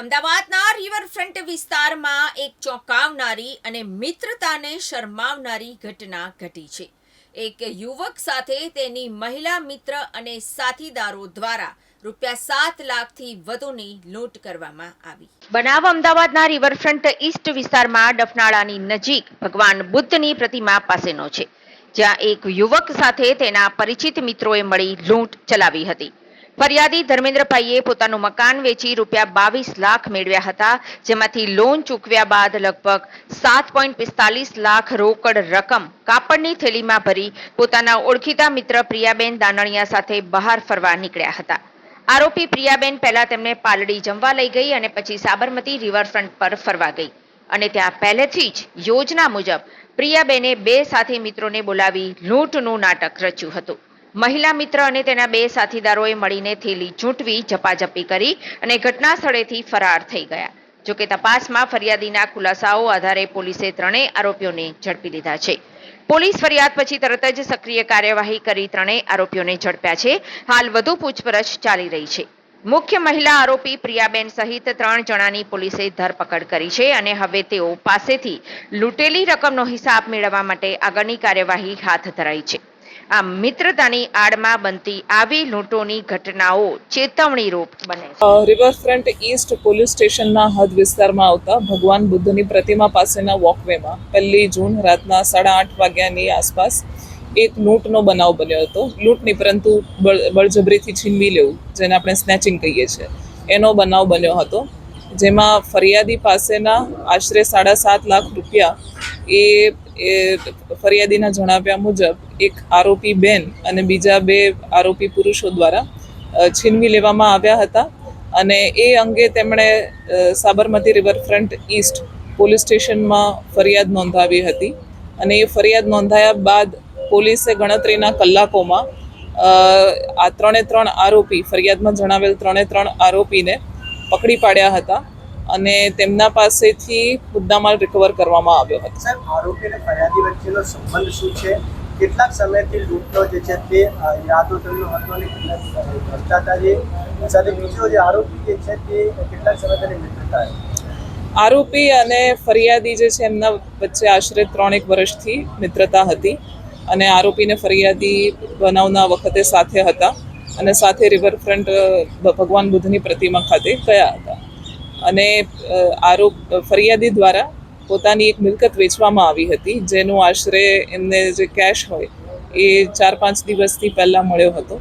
અમદાવાદના રિવરફ્રન્ટ વિસ્તારમાં એક ચોંકાવનારી અને મિત્રતાને શરમાવનારી ઘટના ઘટી છે. એક યુવક સાથે તેની મહિલા મિત્ર અને સાથીદારો દ્વારા રૂપિયા સાત લાખથી વધુની લૂંટ કરવામાં આવી. બનાવ અમદાવાદના રિવરફ્રન્ટ ઈસ્ટ વિસ્તારમાં ડફનાળાની નજીક ભગવાન બુદ્ધની પ્રતિમા પાસેનો છે. જ્યાં એક યુવક સાથે તેના પરિચિત મિત્રોએ મળી લૂંટ ચલાવી હતી. ફરિયાદી ધર્મેન્દ્રભાઈએ પોતાનું મકાન વેચી રૂપિયા બાવીસ લાખ મેળવ્યા હતા, જેમાંથી લોન ચૂકવ્યા બાદ લગભગ સાત પોઈન્ટ પિસ્તાલીસ લાખ રોકડ રકમ કાપડની થેલીમાં ભરી પોતાના ઓળખીતા મિત્ર પ્રિયાબેન દાનણિયા સાથે બહાર ફરવા નીકળ્યા હતા. આરોપી પ્રિયાબેન પહેલા તેમને પાલડી જમવા લઈ ગઈ અને પછી સાબરમતી રિવરફ્રન્ટ પર ફરવા ગઈ. અને ત્યાં પહેલેથી જ યોજના મુજબ પ્રિયાબેને બે સાથી મિત્રોને બોલાવી લૂંટનું નાટક રચ્યું હતું. મહિલા મિત્ર અને તેના બે સાથીદારોએ મળીને થેલી ચૂંટવી, ઝપાઝપી કરી અને ઘટના સ્થળેથી ફરાર થઈ ગયા. જોકે તપાસમાં ફરિયાદીના ખુલાસાઓ આધારે પોલીસે ત્રણેય આરોપીઓને ઝડપી લીધા છે. પોલીસ ફરિયાદ પછી તરત જ સક્રિય કાર્યવાહી કરી ત્રણેય આરોપીઓને ઝડપ્યા છે. હાલ વધુ પૂછપરછ ચાલી રહી છે. મુખ્ય મહિલા આરોપી પ્રિયાબેન સહિત ત્રણ જણાની પોલીસે ધરપકડ કરી છે અને હવે તેઓ પાસેથી લૂંટેલી રકમનો હિસાબ મેળવવા માટે આગળની કાર્યવાહી હાથ ધરાઈ છે. આ મિત્રતાની આડમાં બનતી આવી લૂંટોની ઘટનાઓ ચેતવણીરૂપ બને છે. રિવરફ્રન્ટ ઈસ્ટ પોલીસ સ્ટેશનના હદ વિસ્તારમાં આવતા ભગવાન બુદ્ધની પ્રતિમા પાસેના વોકવેમાં પહેલી જૂન રાતના સાડા આઠ વાગ્યાની આસપાસ એક લૂંટનો બનાવ બન્યો હતો. લૂંટ નહીં પરંતુ બળ, બળજબરીથી છીનવી લેવું, જેને આપણે સ્નેચિંગ કહીએ છીએ, એનો બનાવ બન્યો હતો. જેમાં ફરિયાદી પાસેના આશરે સાડા સાત લાખ રૂપિયા એ ફરિયાદીના જણાવ્યા મુજબ એક આરોપી બેન અને બીજા બે આરોપી પુરુષો દ્વારા છીનવી લેવામાં આવ્યા હતા અને એ અંગે તેમણે સાબરમતી રિવરફ્રન્ટ ઈસ્ટ પોલીસ સ્ટેશનમાં ફરિયાદ નોંધાવી હતી અને એ ફરિયાદ નોંધાયા બાદ પોલીસે ગણતરીના કલાકોમાં આ ત્રણે ત્રણ આરોપી, ફરિયાદમાં જણાવેલ ત્રણે ત્રણ આરોપીને પકડી પાડ્યા હતા અને તેમના પાસેથી મુદ્દામાલ રિકવર કરવામાં આવ્યો હતો. આરોપી અને ફરિયાદી વચ્ચેનો સંબંધ શું છે? કેટલાક સમયથી લૂંટનો જે છે તે અ, યાદો તેમનો હતો અને કેટલાક ભ્રષ્ટાચારી સાથે બીજો જે આરોપી જે છે તે કેટલાક સમયથી મિત્રતા આરોપી અને ફરિયાદી જે છે એમના વચ્ચે આશરે ત્રણેક વર્ષથી મિત્રતા હતી અને આરોપીને ફરિયાદી બનાવના વખતે સાથે હતા અને સાથે રિવરફ્રન્ટ ભગવાન બુદ્ધની પ્રતિમા ખાતે ગયા હતા. અને આરોપ ફરિયાદી દ્વારા પોતાની એક મિલકત વેચવામાં આવી હતી જેનું આશરે એમને જે કેશ હોય એ ચાર પાંચ દિવસથી પહેલાં મળ્યો હતો.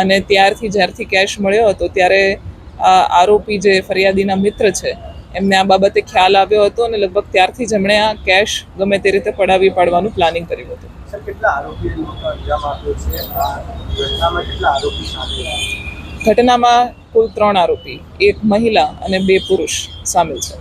અને ત્યારથી જ્યારથી કેશ મળ્યો હતો ત્યારે આરોપી જે ફરિયાદીના મિત્ર છે એમને આ બાબતે ખ્યાલ આવ્યો હતો અને લગભગ ત્યારથી જ એમણે આ કેશ ગમે તે રીતે પડાવી પાડવાનું પ્લાનિંગ કર્યું હતું. ઘટનામાં કુલ ત્રણ આરોપી એક મહિલા અને બે પુરુષ સામેલ છે.